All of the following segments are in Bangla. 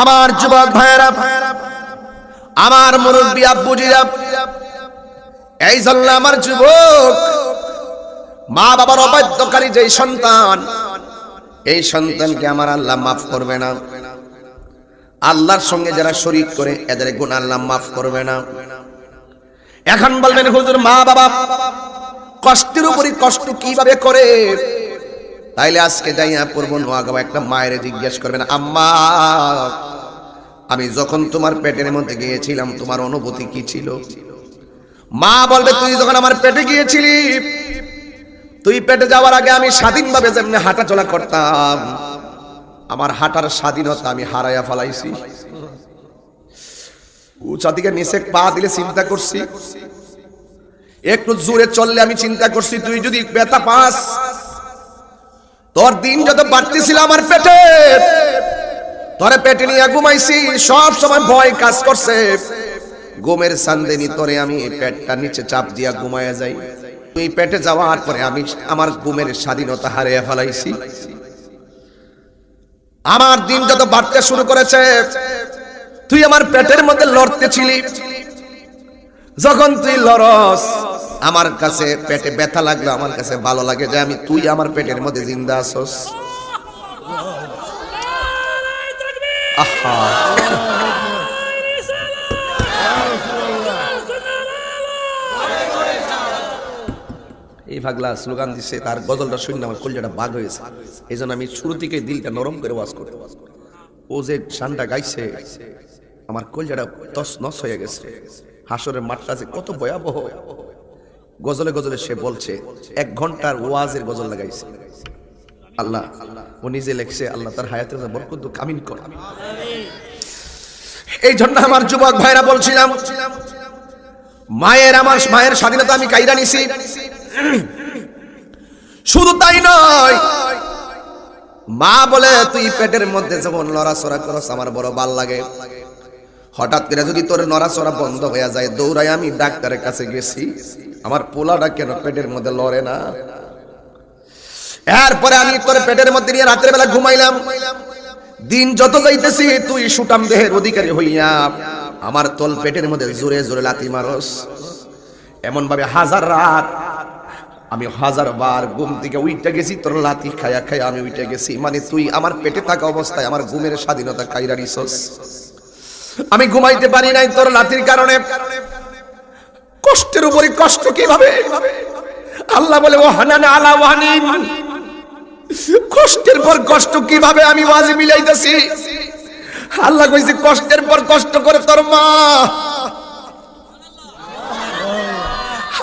আমার যুবক ভাইয়েরা, আমার মুরব্বী আব্বুজিরা, এই জন্য আমার যুবক, মা বাবার অবাধ্যকারী যে সন্তান, এই সন্তানকে আমার আল্লাহ মাফ করবে না। আল্লাহর সঙ্গে যারা শরিক করে, এদের গুণ আল্লাহ মাফ করবে না। এখন বলবেন, হুজুর মা বাবা, কষ্টের উপরই কষ্ট কীভাবে করে? তাইলে আজকে যাইয়া পূর্ব নোয়াগাঁও। একটা মায়ের জিজ্ঞেস করবেন, আম্মা, আমি যখন তোমার পেটের মধ্যে গিয়েছিলাম, তোমার অনুভূতি কি ছিল? মা বলবে, তুই যখন আমার পেটে গিয়েছিলি, তুই পেটে যাওয়ার আগে আমি স্বাধীনভাবে যেমনি হাঁটা চলা করতাম, আমার হাঁটার স্বাধীনতা আমি হারাইয়া ফেলাইছি। উঁচা দিকে নিচে পা দিলে চিন্তা করছি। একটু জোরে চললে আমি চিন্তা করছি, তুই যদি ব্যথা পাস তোর দিন যত বাড়তেছিল আমার পেটে, তোরে পেটে নিয়ে ঘুমাইছি, সব সময় ভয় কাজ করছে। ঘুমের সান্দেনি তোরে আমি পেটটা নিচে চাপ দিয়া ঘুমায়া যাই। তুই পেটে যাওয়ার পরে আমি আমার ঘুমের স্বাধীনতা হারিয়ে ফেলাইছি। আমার দিন যত বাড়তে শুরু করেছে, তুই আমার পেটের মধ্যে লড়তে ছিলি। যখন তুই লড়স আমার কাছে পেটে ব্যথা লাগল, আমার কাছে ভালো লাগে, যে আমি, তুই আমার পেটের মধ্যে জিন্দা আসস এই ভাগলা স্লোগান দিছে, তার গজলটা শুনে আমার কলজাটা বাঘ হয়েছে। এই জন্য আমি শুরু থেকে দিলটা নরম করে ওয়াজ করে। ও যে শানটা গাইছে, আমার কলজাটা তস নস হয়ে গেছে। হাসরের মাঠটা যে কত ভয়াবহ। গজলে গজলে সে বলছে, এক ঘণ্টার ওয়াজের গজল লাগাইছে। আল্লাহ, ও নিজে লেখছে, আল্লাহ তার হায়াতের বরকত কামিন কর। এই জন্য আমার যুবক ভাইরা বলছিলাম, মায়ের আমার, মায়ের স্বাধীনতা আমি কাইরা নিছি। শুধু তাই নয়, মা বলে, তুই পেটের মধ্যে যেমন লড়াচড়া করস, আমার বড় ভালো লাগে। হঠাৎ করে যদি তোর নড়াচড়া বন্ধ হয়ে যায় দৌড়াই আমি ডাক্তারের কাছে গেছি। আমার পোলাটা কেন পেটের মধ্যে লড়ে না? এরপরে আমি তোর পেটের মধ্যে নিয়ে রাতের বেলা ঘুমাইলাম। দিন যত যাইতেছি, তুই সুটাম দেহের অধিকারী হইয়া আমার তল পেটের মধ্যে জোরে জোরে লাথি মারস। এমন ভাবে হাজার রাত আমি হাজার বার ঘুম থেকে উইটে গেছি, তোর লাথি খায়া খায়া আমি উইটে গেছি। মানে তুই আমার পেটে থাকা অবস্থায় আমার ঘুমের স্বাধীনতা কাইরা নিছস। আমি ঘুমাইতে পারি নাই তোর লাথির কারণে। কষ্টের উপরে কষ্ট কীভাবে? আল্লাহ বলে ও হানান আলা ওয়ানিন কষ্টের পর কষ্ট কীভাবে আমি ওয়াজি মিলাইতেছি? আল্লাহ কইছে, কষ্টের পর কষ্ট করে তোর মা।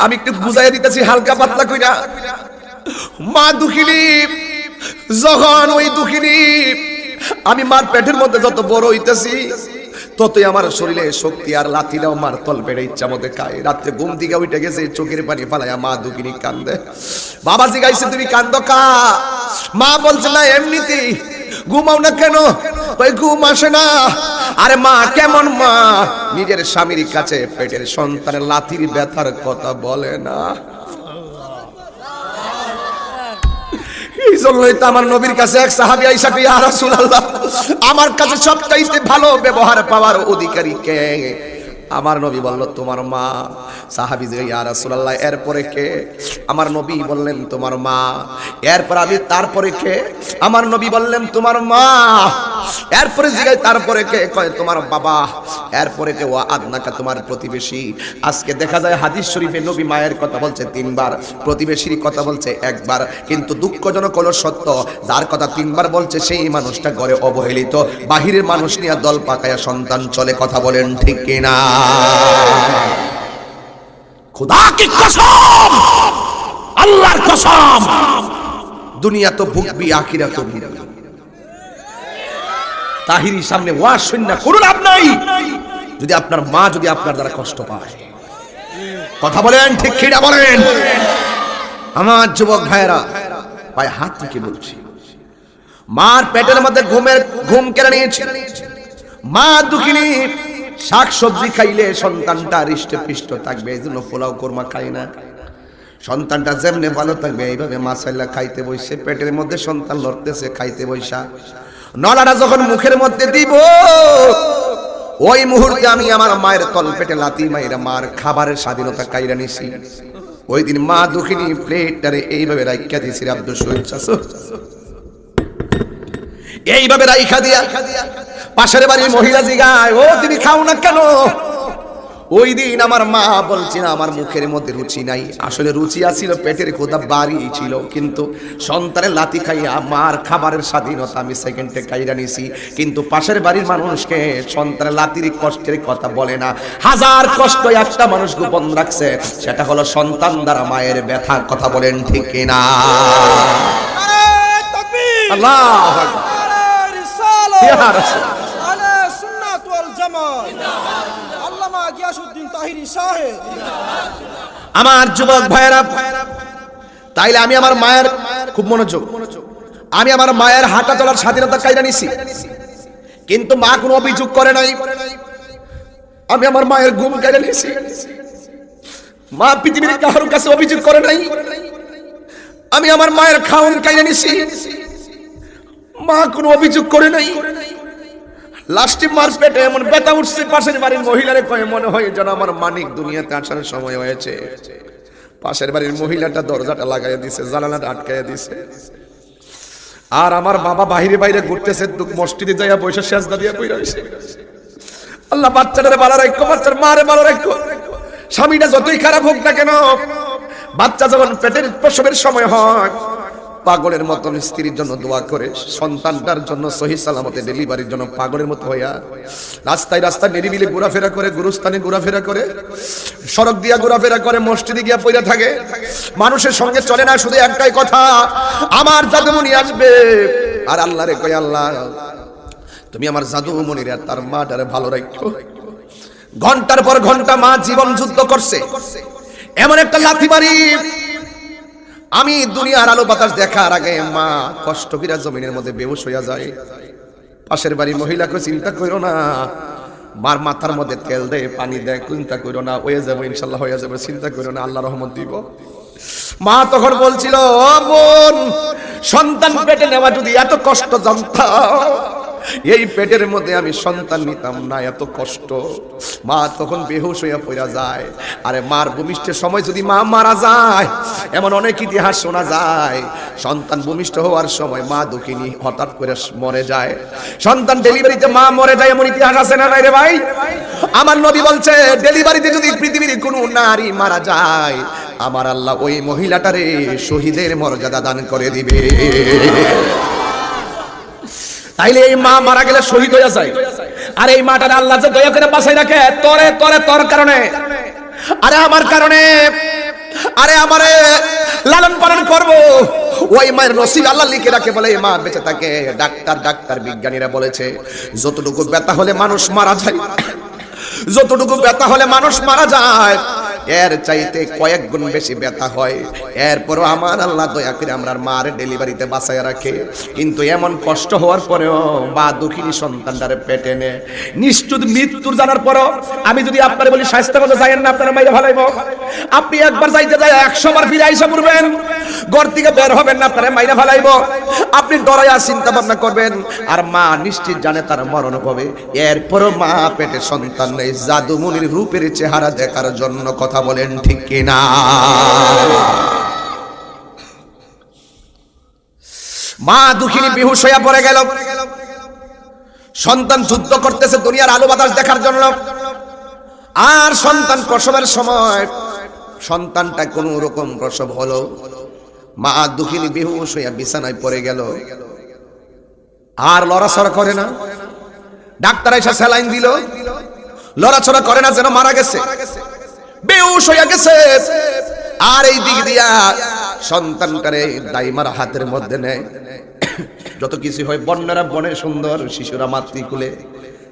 আমি একটু বুঝাই দিতেছি, হালকা পাতলা কইরা। মা দুঃখিনী যখন ওই দুঃখিনী। আমি মার পেটের মধ্যে যত বড় হইতেছি ততই আমার শরীরে শক্তি আর লাথি দাও, মার তল পেড়ে ইচ্ছা মতো খায়। রাত্রে ঘুম থেকে উঠে গেছে, চোখের পানি ফালাইয়া মা দুঃখিনী কান্দে। বাবা জিগাইছে তুমি কান্দ কা? মা বলছে, না, এমনিতেই। ঘুমাও না কেন? ওই ঘুম আসে না। আরে মা, কেমন মা? নিজের স্বামীর কাছে পেটের সন্তানের লাথির ব্যথার কথা বলে না। এই জন্যই তো আমার নবীর কাছে এক সাহাবি আইসা কি আমার কাছে ভালো ব্যবহার পাওয়ার অধিকারী কে? আমার নবী বলল, তোমার মা। সাহাবি ইয়া রাসূলুল্লাহ, এরপরে কে? আমার নবী বললেন, তোমার মা। এরপর আমি, তারপরে কে? আমার নবী বললেন, তোমার মা। এরপরে জিগাই তারপরে কে? কয়, তোমার বাবা। এরপরে কে, ও আদনাকা, তোমার প্রতিবেশী। আজকে দেখা যায়, হাদিস শরীফে নবী মায়ের কথা বলছে তিনবার, প্রতিবেশীর কথা বলছে একবার, কিন্তু দুঃখজনক হলো সত্য, যার কথা তিনবার বলছে, সেই মানুষটা ঘরে অবহেলিত। বাহিরের মানুষ নিয়ে দল পাকায়া সন্তান চলে, কথা বলেন ঠিক কিনা? খুদা কি কসম, আল্লাহর কসম। দুনিয়া তো ভুগবি আখিরা তো ভুগবি। তাহিরি সামনে আপনাই যদি আপনার মা যদি আপনার দ্বারা কষ্ট পায়। কথা বলেন, ঠিক কিনা বলেন? আমার যুবক পায়ে হাত থেকে বলছি, মার পেটের মধ্যে ঘুমের, ঘুম কেড়ে নিয়েছে। মা দুঃখিনী শাক সবজি খাইলে সন্তানটা হৃষ্ট পিষ্ট থাকবে, এই জন্য পোলাও কোরমা খাই না। সন্তানটা যেমনে ভালো থাকবে, এইভাবে মাসাইলা খাইতে বসে, পেটের মধ্যে সন্তান লড়তেছে, খাইতে বৈশা নলাটা যখন মুখের মধ্যে দিব, ওই মুহূর্তে আমি আমার মায়ের তল পেটে লাতি মায়ের মার খাবারের স্বাধীনতা কাইরা নিছি। ওই দিন মা দুঃখিনী প্লেটটারে এইভাবে রাইখা দিয়েছি আব্দুল শহীদ চাষো এইভাবে রাইখা দিয়া পাশের বাড়ির মহিলা জিগায় ও তুমি খাও না কেন? ওই দিন আমার মা বলছে না আমার মুখের মধ্যে রুচি নাই। আসলে রুচি আছিল পেটের কোথা বাড়ি ছিল কিন্তু সন্তানের লাতি খাইয়া মার খাবারের স্বাধীনতা আমি সেকেন্ডে কাইরা নিছি। কিন্তু পাশের বাড়ির মানুষকে সন্তানের লাতির কষ্টের কথা বলে না। হাজার কষ্ট একটা মানুষ গোপন রাখছে সেটা হলো সন্তান দ্বারা মায়ের ব্যথা কথা বলেন ঠিক কিনা? তাকবীর! আল্লাহ ইয়া রাসূল। আলা সুন্নাত ওয়াল জামাত। আল্লামা গিয়াসউদ্দিন তাহিরি সাহেব আমার যুবক ভাইয়েরা তাইলে আমি আমার মায়ের খুব মনোযোগ। আমি আমার মায়ের হাঁটা চলার স্বাধীনতা কাইরা নিছি। কিন্তু মা কোনো অভিযোগ করে নাই। আমি আমার মায়ের ঘুম কেড়ে নিছি। মা পৃথিবীর কারোর কাছে অভিযোগ করে নাই। আমি আমার মায়ের খাওন কাইরা নিছি। মা কোনো অভিযোগ করে নাই। লাস্টে মার পেটে এমন ব্যথা উঠছে, পাশের বাড়ির মহিলারে কয়ে, মনে হয় যেন আমার মানিক দুনিয়াতে আসার সময় হয়েছে। পাশের বাড়ির মহিলাটা দরজাটা লাগাইয়া দিছে, জানালাটা আটকাইয়া দিছে। আর আমার বাবা বাইরে বাইরে ঘুরতেছে মসজিদে যাইয়া বৈশা শেষ দাঁড়িয়ে বই হইছে আল্লাহ বাচ্চাটারে ভালো রাখো, বাচ্চার মারে ভালো রাখো। স্বামীটা যতই খারাপ হোক না কেন, বাচ্চা যখন পেটের প্রসবের সময় হয় পাগলের মতন স্ত্রীর জন্য দোয়া করে, সন্তানটার জন্য সহি সালামতে ডেলিভারির জন্য পাগলের মতো হইয়া রাস্তায় রাস্তায় নিরিবিলি ঘোরাফেরা করে, গুরুস্থানে ঘোরাফেরা করে, সড়ক দিয়া ঘোরাফেরা করে, মসজিদে গিয়া পইরা থাকে। মানুষের সঙ্গে চলে না, শুধু একটাই কথা, আমার জাদুমণি আসবে। আর আল্লাহ রে কয়, আল্লাহ, তুমি আমার জাদুমণির আর তার মাটারে ভালো রাখো ঘণ্টার পর ঘণ্টা মা জীবন যুদ্ধ করছে। এমন একটা লাথি মারি আমি দুনিয়ার আলো বাতাস দেখার আগে মা কষ্ট কিরা জমিনের মধ্যে বেহুশ হইয়া যায়। পাশের বাড়ির মহিলাকে চিন্তা করো না। মার মাথার মধ্যে তেল দেয় পানি দেয় চিন্তা করো না। হয়ে যাব, ইনশাল্লাহ হয়ে যাবে, চিন্তা করো না, আল্লাহ রহমত দিব। মা তখন বলছিল, "ও বোন, সন্তান পেটে নেওয়া যদি এত কষ্ট জানতাম এই পেটের মধ্যে আমি সন্তান নিতাম না, এত কষ্ট। মা তখন বেহুশ হইয়া পড়া যায়। আরে মার ভূমিষ্ঠের সময় যদি মা মারা যায়, এমন অনেক ইতিহাস শোনা যায়। সন্তান ভূমিষ্ঠ হওয়ার সময় মা দুঃখিনী হঠাৎ করে মরে যায়। সন্তান ডেলিভারিতে মা মরে যায়, এমন ইতিহাস আছে না রে ভাই? আমার নবী বলছে, ডেলিভারিতে যদি পৃথিবীর কোনো নারী মারা যায়, আমার আল্লাহ ওই মহিলাটারে শহীদের মর্যাদা দান করে দিবে। তাইলে এই মা মারা গেলে শহীদ হয়ে যায়। আর এই মাটার আল্লাহ যে দয়া করে বাঁচাই রাখে, তরে তরে, তোর কারণে। আরে আমার কারণে, আরে আমারে লালন পালন করব। ওই মায়ের নসিব আল্লাহ লিখে রাখে বলে মা বেঁচে থাকে। ডাক্তার ডাক্তার, বিজ্ঞানীরা বলেছে, যতটুকু ব্যথা হলে মানুষ মারা যায়, যতটুকু ব্যথা হলে মানুষ মারা যায় এর চাইতে কয়েক গুণ বেশি ব্যথা হয়। এরপরও আমার আল্লাহ দয়া করে আমরা মার ডেলিভারিতে বাঁচায় রাখে। কিন্তু এমন কষ্ট হওয়ার পরেও বা দুঃখিনী সন্তানটারে পেটে নে। নিশ্চিত মৃত্যুর জানার পরও আমি যদি আপনার বলি স্বাস্থ্য মতো যাইয়েন না, আপনারা মাইরে ভালাইব। আপনি একবার যাইতে যায় একশো বার ফিরে আইসা পড়বেন। ঘর থেকে বের হবেন না, আপনারা মাইরে ভালাইব। আপনি ডরাইয়া চিন্তা ভাবনা করবেন। আর মা নিশ্চিত জানে তার মরণ হবে। এরপরও মা পেটে সন্তান নেই। জাদুমনির রূপের চেহারা দেখার জন্য কথা বলেন ঠিক কিনা? মা দুঃখিনী বিহুশ হইয়া পড়ে গেল। সন্তান যুদ্ধ করতেছে দুনিয়ার আলো বাতাস দেখার জন্য। আর সন্তান প্রসবের সময় সন্তানটা কোন রকম প্রসব হলো। মা দুঃখিনী বেহুশ হইয়া বিছানায় পড়ে গেল। আর লড়াছড়া করে না। ডাক্তার এসে স্যালাইন দিল। লড়াছড়া করে না যেন মারা গেছে। বেহুশ হইয়া গেছে। আর এই দিক দিয়া সন্তানটারে দাইমার হাতের মধ্যে নেয়। যত কিছু হয়, বন্যারা বনে সুন্দর, শিশুরা মাতৃকুলে।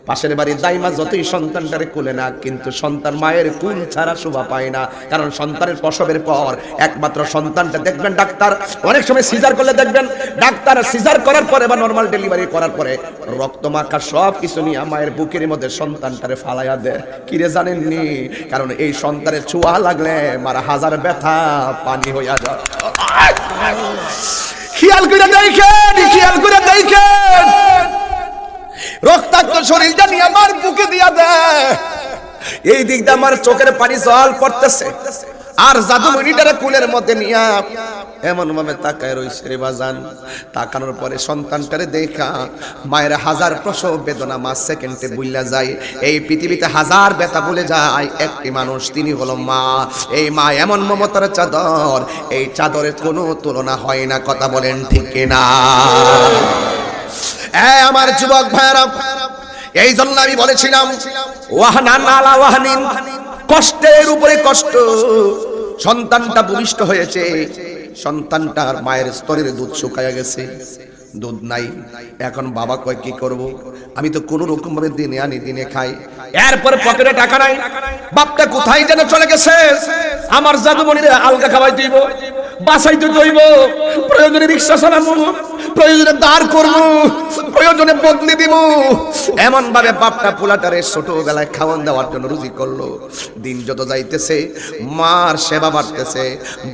পাশের বাড়ি দাইমা যতই সন্তানটারে কোলে না কিন্তু সন্তান মায়ের কুল ছাড়া শোভা পায় না। কারণ সন্তানের প্রসবের পর একমাত্র সন্তানটা দেখবেন ডাক্তার। অনেক সময় সিজার করলে দেখবেন ডাক্তার সিজার করার পরে বা নর্মাল ডেলিভারি করার পরে রক্ত মাখা সব কিছু নিয়ে মায়ের বুকের মধ্যে সন্তানটারে ফালাইয়া দেয়। কিরে জানেননি? কারণ এই সন্তানের ছোঁয়া লাগলে মারা হাজার ব্যথা পানি হইয়া যায়। খেয়াল করে দেখেন, খেয়াল করে দেখেন। রক্তাক্ত শরীরটা নিয়ে আমার বুকে দিয়া দেয় এই দিক দিয়ে আমার চোখের পানি জল পড়তেছে। আর জাদু মনিটারে কুলের মধ্যে নিয়া এমন ভাবে তাকায় রইছে রে বাজান। তাকানোর পরে সন্তানটারে দেখা, মায়ের হাজার প্রসব বেদনা মাস সেকেন্ডে বুইলা যায়। এই পৃথিবীতে হাজার ব্যথা ভুলে যায়। একটি মানুষ, তিনি হলো মা। এই মা এমন মমতার চাদর, এই চাদরের কোনো তুলনা হয় না, কথা বলেন ঠিক না এই আমার যুবক ভাইরা এই জন্য আমি বলেছিলাম ওয়াহনিন, কষ্টের উপরে কষ্ট। সন্তানটা ভূমিষ্ঠ হয়েছে, সন্তানটার মায়ের স্তরের দুধ শুকায়া গেছে, দুধ নাই। এখন বাবা কয়, কি করব? আমি তো কোনো রকম ভাবে দিনে আনি, দিনে খাই। এরপর পকেটে টাকা নাই। বাপটা কোথায় যেন চলে গেছে? আমার জাদুমণিরে আলগা খাওয়াই দিব বাসাইতে দইব প্রয়োজনে রিক্সা চালাবো প্রয়োজনে দাঁড় করব, প্রয়োজনে বদলে দিব। এমন ভাবে বাপটা পোলাটারে ছোটবেলায় খাওয়ান দেওয়ার জন্য রুজি করল। দিন যত যাইতেছে, মার সেবা বাড়তেছে,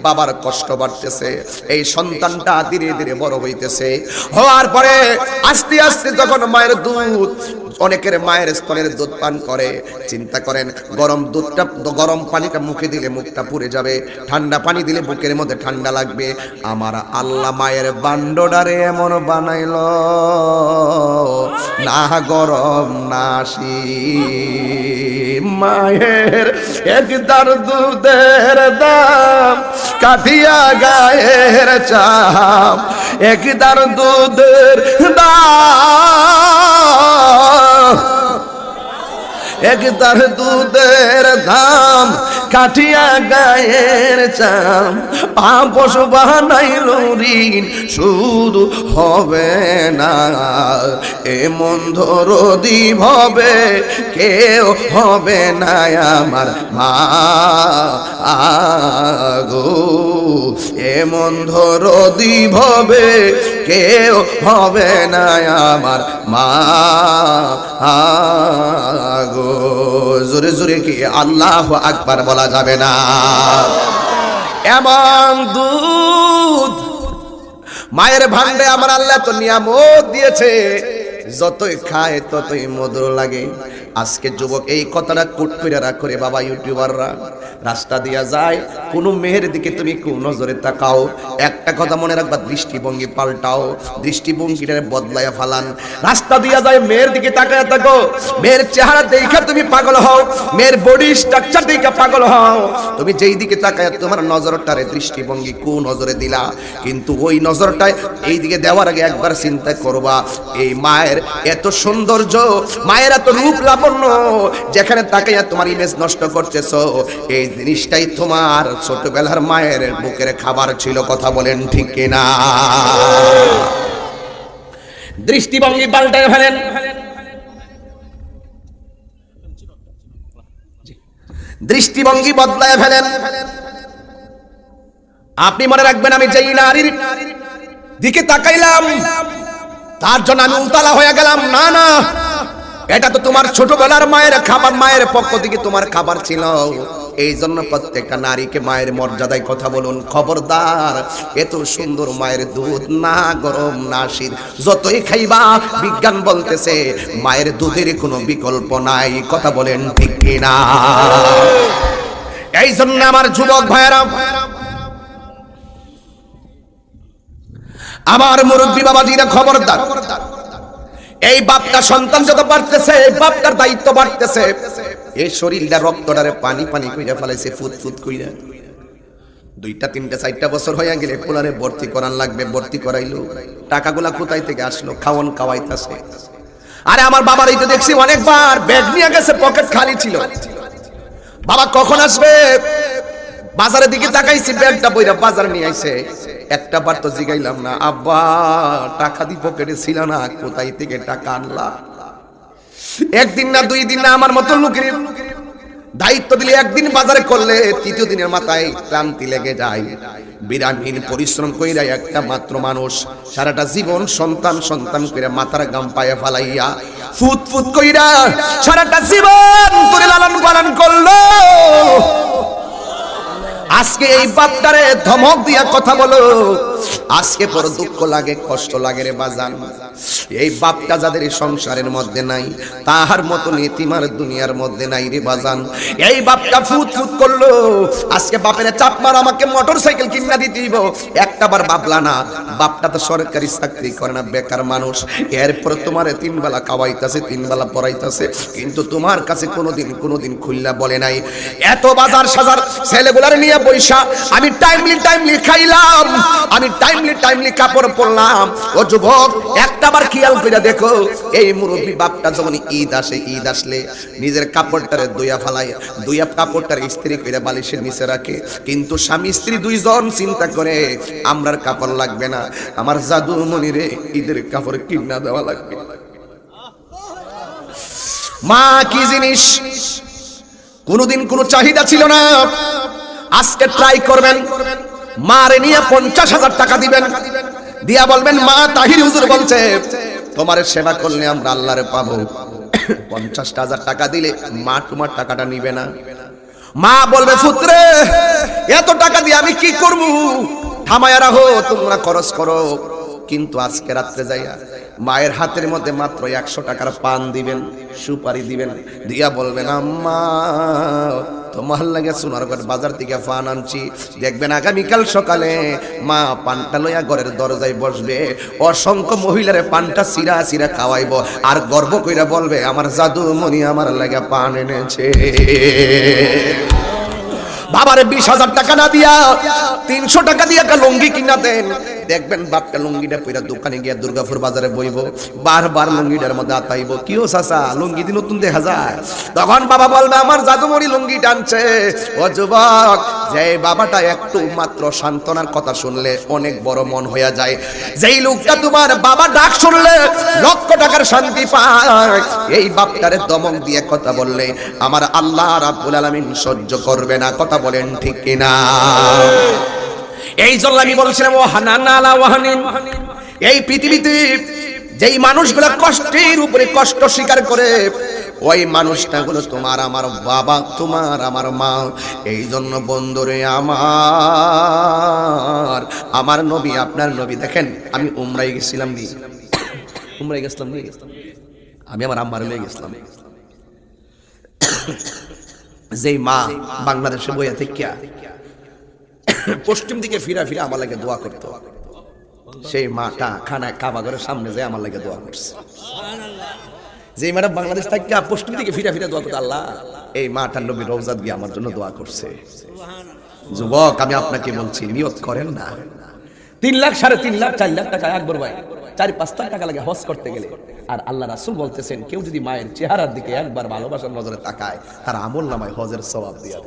বাবার কষ্ট বাড়তেছে, এই সন্তানটা ধীরে ধীরে বড় হইতেছে। হওয়ার পরে আস্তে আস্তে যখন মায়ের দুধ, অনেকের মায়ের স্তনের দুধ পান করে, চিন্তা করেন, গরম দুধটা, গরম পানিটা মুখে দিলে মুখটা পুড়ে যাবে, ঠান্ডা পানি দিলে বুকের মধ্যে ঠান্ডা লাগবে। আমার আল্লাহ মায়ের বান্ডডারে এমন বানাইল? না গরম, না। মায়ের একদার দুধের দাম কাঠিয়া গায়ের চাপ একদার দুধের দাম। একদার দুধের দাম কাঠিয়া গায়ের চাম। আপস বানাইল ঋণ, শুধু হবে না। এ মন্ধ রদি হবে কেউ হবে না আমার মা আগো এ মন্ধ রদি হবে কেউ হবে না আমার মা আগো জোরে জোরে কি আল্লাহ আকবার বলা যাবে না। এমন দুধ মায়ের ভান্ডে আমার আল্লাহ তো নিয়ামত দিয়েছে। যতই খায়, ততই মধুর লাগে। আজকে যুবক এই কথাটা কুট করে বাবা ইউটিউবাররা। রাস্তা দিয়া যায়, কোনো মেয়ের দিকে তুমি কোন নজরে তাকাও। একটা কথা মনে রাখবা, দৃষ্টিভঙ্গি পাল্টাও দৃষ্টিভঙ্গিটা বদলায়া ফালান। রাস্তা দিয়া যায় মেয়ের দিকে তাকায় থাকো। মেয়ের চেহারা দেখা তুমি পাগল হও। মেয়ের বডি স্ট্রাকচার দেখে পাগল হও। তুমি যেই দিকে তাকায় তোমার নজরটারে দৃষ্টিভঙ্গি কোন নজরে দিলা। কিন্তু ওই নজরটায় এই দিকে দেওয়ার আগে একবার চিন্তা করবা, এই মায়ের এত সৌন্দর্য, মায়ের এত রূপ লাবণ্য, যেখানে তাকাইয়া তোমার ইমেজ নষ্ট করতেছো, এই জিনিসটাই তোমার ছোটবেলার মায়ের বুকের খাবার ছিল, কথা বলেন ঠিক কিনা? দৃষ্টিভঙ্গি পাল্টায় ফেলেন। দৃষ্টিভঙ্গি বদলায় ফেলেন। আপনি মনে রাখবেন, আমি যেই নারীর দিকে তাকাইলাম তার জন্য আমি উতলা হয়ে গেলাম। না না। এটা তো তোমার ছোটবেলার মায়ের খাবার, মায়ের পক্ষ থেকে তোমার খাবার ছিল। এই জন্য প্রত্যেকটা নারীকে মায়ের মর্যাদায় কথা বলুন। খবরদার এত সুন্দর মায়ের দুধ। না, গরম, না শীত। যতই খাইবা, বিজ্ঞান বলতেছে, মায়ের দুধের কোনো বিকল্প নাই। কথা বলেন ঠিক কিনা? এই জন্য আমার যুবক ভাইয়েরা আমার মুরব্বী বাবাজিরা খবরদার। এই বাপটা সন্তান যত বাড়তেছে, এই বাপটার দায়িত্ব বাড়তেছে। এই শরীরটা রক্তটারে পানি পানি কইরা ফেলাইছে ফুট ফুট কইরা। দুইটা, তিনটা, চারটা বছর হয়ে গেলে পোলারে ভর্তি করান লাগবে, ভর্তি করাইলো। টাকাগুলা কোথায় থেকে আসলো? খাওয়ান খাওয়াইতাছে। আরে আমার বাবার এই তো দেখছি অনেকবার ব্যাগ নিয়ে গেছে, পকেট খালি ছিল। বাবা কখন আসবে? বাজারের দিকে তাকাইছি, ব্যাগটা বইরা বাজার নিয়ে আইছে। একটা বার তো জিগাইলাম না, আব্বা, টাকা দি পকেটে ছিল না, কোথায় থেকে টাকা আনলা? একদিন না, দুই দিন না, আমার মতো লোকের দায়িত্ব দিলে একদিন বাজারে করলে তৃতীয় দিনের মাথায় ক্লান্তি লেগে যায়। বিরামহীন পরিশ্রম কইরা একটা মাত্র মানুষ সারাটা জীবন সন্তান সন্তান কইরা মাথার গাম পায়ে ফালাইয়া ফুত ফুত কইরা সারাটা জীবন করে লালন পালন করল। আজকে এই বাপটারে ধমক দিয়া কথা বলো। আজকে বড় দুঃখ লাগে, কষ্ট লাগে রে বাজান। এই বাপটা যাদের সংসারের মধ্যে নাই, তাহার মতো নীতিমার দুনিয়ার মধ্যে নাই রে বাজান। এই বাপটা ফুট ফুট করল, আজকে বাপের চাপ মার আমাকে মোটর সাইকেল কিনা দিতে দিব একটা বার বাবলা না, বাপটা তো সরকারি চাকরি করে না, বেকার মানুষ। এরপর তোমার তিন বেলা খাওয়াইতাছে তিন বেলা পড়াইতাছে। কিন্তু তোমার কাছে কোনোদিন কোনোদিন খুললা বলে নাই। এত বাজার সাজার ছেলেগুলার নিয়ে বৈশা, আমি টাইমলি টাইমলি খাইলাম। আমি টাইমলি টাইমলি কাপড় পরলাম। ও যুবক, একটা বার খেয়াল করে দেখো, এই মুরব্বী বাপটা যখন ঈদ আসে, ঈদ আসলে নিজের কাপড়টারে দুইয়া ফালাই দুইয়া কাপড়টার স্ত্রী করে বালিশের নিচে রাখে। কিন্তু স্বামী, স্ত্রী দুইজন চিন্তা করে, আমরার কাপড় লাগবে না। আমার জাদু মনিরে ঈদের কাপড় কিনা দেওয়া লাগবে। মা, কি জিনিস? কোনোদিন কোনো চাহিদা ছিল না। আজকে ট্রাই করবেন। মারে নিয়ে পঞ্চাশ হাজার টাকা দিবেন। দিয়া বলবেন, মা, তাহির হুজুর বলছে, তোমার সেবা করলে আমরা আল্লাহরে পাবো। পঞ্চাশ হাজার টাকা দিলে মা তোমার টাকাটা নিবে না। মা বলবে পুত্রে এত টাকা দিয়ে আমি কি করব? থামায়া রাখো, তোমরা খরচ করো। কিন্তু আজকে রাত্রে যাইয়া মায়ের হাতের মধ্যে মাত্র একশো টাকার পান দিবেন, সুপারি দিবেন, দিয়া বলবেন, আম্মা, তোমার লাগে সোনারগড় বাজার থেকে পান আনছি। দেখবেন আগামীকাল সকালে মা পানটা লইয়া ঘরের দরজায় বসবে। অসংখ্য মহিলারে পানটা সিরা সিরা খাওয়াইব। আর গর্ব কইরা বলবে, আমার জাদু মনি আমার লাগে পান এনেছে। বাবারে বিশ হাজার টাকা না দিয়া তিনশো টাকা দিয়ে একটা লুঙ্গি কিনা দেন। দেখবেন বাপটা লুঙ্গিটা পইরা দোকানে গিয়া দুর্গাপুর বাজারে বইব, বারবার লুঙ্গিটার মধ্যে আতাইব। কিও চাচা, লুঙ্গি দিয়ে নতুন দেখা যায় তখন বাবা বলবে, আমার জাদুমণি লুঙ্গি টানছে। ও যুবক, যে বাবাটা একটু মাত্র সান্ত্বনার কথা শুনলে অনেক বড় মন হইয়া যায়। যেই লোকটা তোমার বাবা ডাক শুনলে লক্ষ টাকার শান্তি পায়। এই বাপটারে দমক দিয়ে কথা বললে, আমার আল্লাহ রাব্বুল আলামিন সহ্য করবে না। কথা বলেন ঠিক কিনা? এই জন্য আমি বলছিলাম ও হানান আলা ওয়াহানিন এই পৃথিবীতে যেই মানুষগুলো কষ্টের উপরে কষ্ট স্বীকার করে ওই মানুষটা হলো তোমার আমার বাবা তোমার আমার মা। এই জন্য বন্ধুরে আমার আমার নবী আপনার নবী দেখেন আমি উমরাই গেছিলাম নি। উমরাই গেছিলাম নি? আমি আমার আম্মার লয়ে গেছিলাম। যেই মা বাংলাদেশে বইয়া থেকে পশ্চিম দিকে ফিরা ফিরা আমার লাগে দোয়া করতো। সেই মাটা খানায় কাবা ঘরের সামনে যায় আমার লাগে দোয়া করছে। যে মাটা বাংলাদেশ থেকে পশ্চিম দিকে ফিরা ফিরা দোয়া করতো, আল্লাহ, এই মাটার নবী রওজাত গিয়ে আমার জন্য দোয়া করছে। যুবক, আমি আপনাকে বলছি, নিয়ত করেন না। তিন লাখ সাড়ে তিন লাখ, চার লাখ টাকা, একবার ভাই। চার পাঁচ লাখ টাকা লাগে হজ করতে গেলে। আর আল্লাহ রাসুল বলতেছেন কেউ যদি মায়ের চেহারার দিকে একবার ভালোবাসার নজরে তাকায় তার আমল নামায় হজের স্বভাব দিয়ে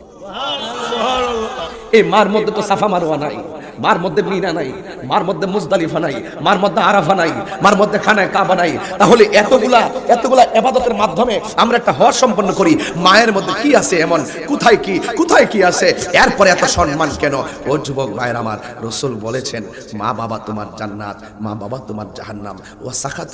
এই মার মধ্যে তো সাফা মারোয়া নাই। মার মধ্যে মিনা নাই, মার মধ্যে মুজদালিফা নাই, মার মধ্যে আরাফা নাই, মার মধ্যে খানায় কাবা নাই। তাহলে এতগুলা এতগুলা এবাদতের মাধ্যমে আমরা একটা হজ সম্পন্ন করি, মায়ের মধ্যে কি আছে এমন? কোথায় কি? কোথায় কি আছে? এরপরে এত সম্মান কেন? ও যুবক ভাইয়ের আমার, রসুল বলেছেন, মা বাবা তোমার জান্নাত, মা বাবা তোমার জাহান্নাম। ও সাখাত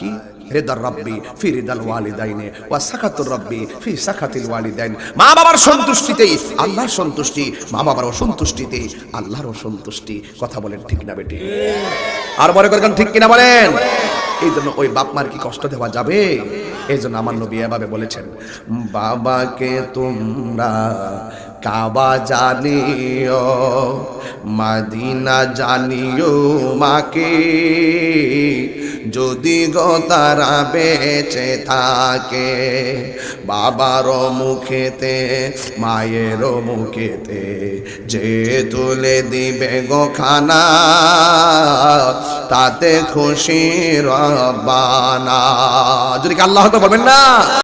কি? রেদার রব্বি ফি রেদাল ওয়ালিদাইনে। ওয়া সাখাতুর রব্বি ফি সাখাতিল ওয়ালিদাইন। মা বাবার সন্তুষ্টিতেই, আল্লাহর সন্তুষ্টি, মা বাবার অসন্তুষ্টিতে আল্লাহর অসন্তুষ্টি কথা বলেন ঠিক না বেটি? আর মনে করেন ঠিক কিনা বলেন? এই জন্য ওই বাপ মার কি কষ্ট দেওয়া যাবে? এই জন্য আমার নবী এভাবে বলেছেন, বাবাকে তোমরা কাবা জানিও, মাদিনা জানিও মাকে যদি গো তারা বেঁচে থাকে, বাবার মুখেতে, মায়ের মুখেতে যে তুলে দিবে গো খানা, তাতে খুশি রবানা যদি আল্লাহ তো বলবেন না?